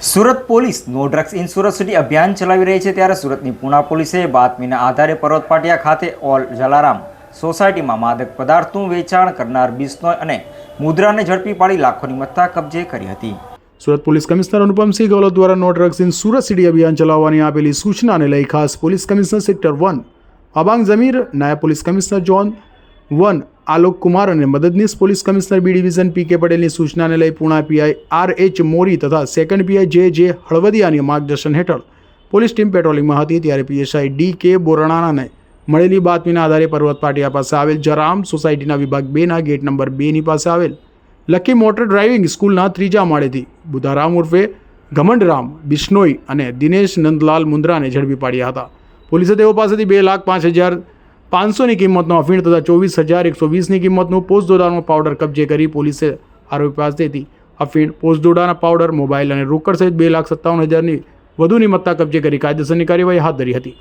Surat police no drugs in Surat city અભિયાન ચલાવી રહી છે ત્યારે સુરતની પૂના પોલીસે બાતમીના આધારે પર્વત પાટિયા ખાતે ઓલ જલારામ સોસાયટીમાં માદક પદાર્થનું વેચાણ કરનાર બિસ્નોય અને મુદ્રાને ઝડપી પાડી લાખોની મત્તા કબજે કરી હતી. સુરત પોલીસ કમિશનર અનુપમસિંહ ગૌલત દ્વારા no drugs in Surat city અભિયાન ચલાવવાની આપેલી સૂચનાને લઈ ખાસ police commissioner sector one, Abang Jamir, નાયબ police commissioner zone one Alok Kumar અને મદદનીશ police commissioner B division P K પટેલની સૂચનાને લઈ Puna PI R H Mori તથા સેકન્ડ પીઆઈ જે જે હળવદિયાની માર્ગદર્શન હેઠળ પોલીસ ટીમ પેટ્રોલિંગમાં હતી ત્યારે પીએસઆઈ ડી કે બોરણાનાને મળેલી બાતમીના આધારે પર્વત પાટિયા પાસે આવેલ જરામ સોસાયટીના વિભાગ બેના ગેટ નંબર બેની પાસે આવેલ લકી મોટર ડ્રાઇવિંગ સ્કૂલના ત્રીજા માળેથી બુધારામ ઉર્ફે ઘમંડરામ, બિશ્નોઈ અને દિનેશ નંદલાલ મુંદ્રાને ઝડપી પાડ્યા હતા. પોલીસે તેઓ પાસેથી બે લાખ પાંચ હજાર પાંચસોની કિંમતનો અફીણ તથા ચોવીસ હજાર એકસો વીસની કિંમતનું પોસ્ટ દોડાનો પાવડર કબજે કરી પોલીસે આરોપી પાસેથી અફીણ પોસ્ટ દોડાના પાવડર, મોબાઈલ અને રોકડ સહિત બે લાખ સત્તાવન હજારની વધુની મત્તા કબજે કરી કાયદેસરની કાર્યવાહી હાથ ધરી હતી.